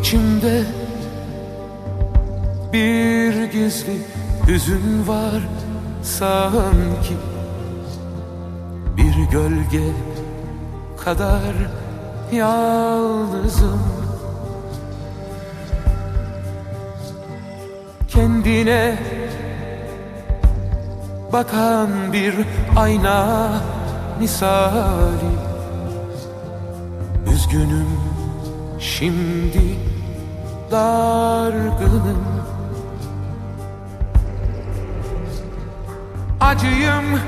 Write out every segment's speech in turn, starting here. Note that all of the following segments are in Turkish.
İçimde. Bir gizli hüzün var sanki. Bir gölge kadar yalnızım. Kendine bakan bir ayna misali. Üzgünüm şimdi dargınım. Acıyım.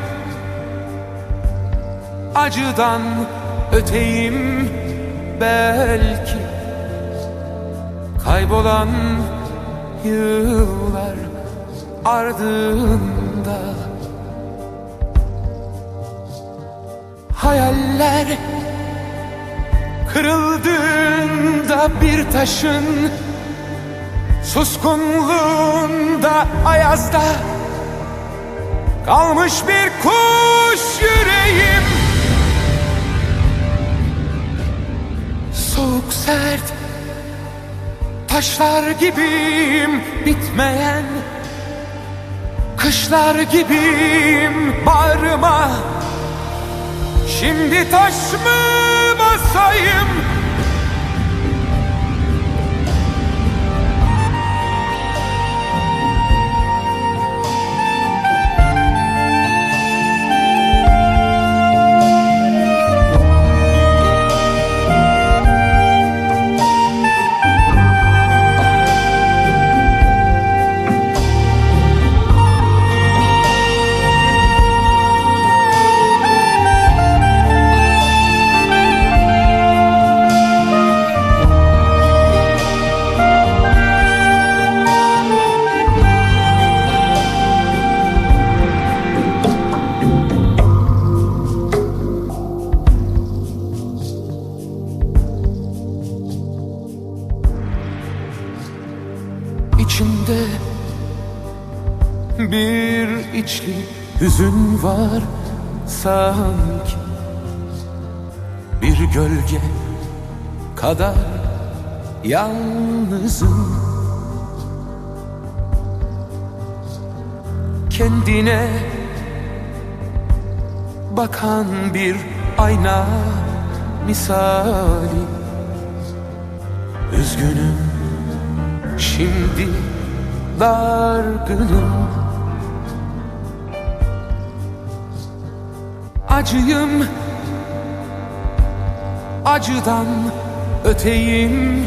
Acıdan öteyim belki. Kaybolan yıllar ardında. Hayaller Kırıldığında bir taşın Suskunluğunda ayazda Kalmış bir kuş yüreğim. Soğuk sert Taşlar gibiyim bitmeyen Kışlar gibiyim. Bağrıma Şimdi taş mı İçimde bir içli hüzün var sanki. Bir gölge kadar yalnızım. Kendine bakan bir ayna misali. Üzgünüm Şimdi dargınım. Acıyım. Acıdan öteyim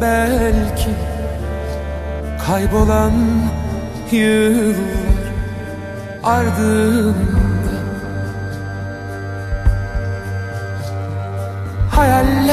belki. Kaybolan yıllar ardında. Hayaller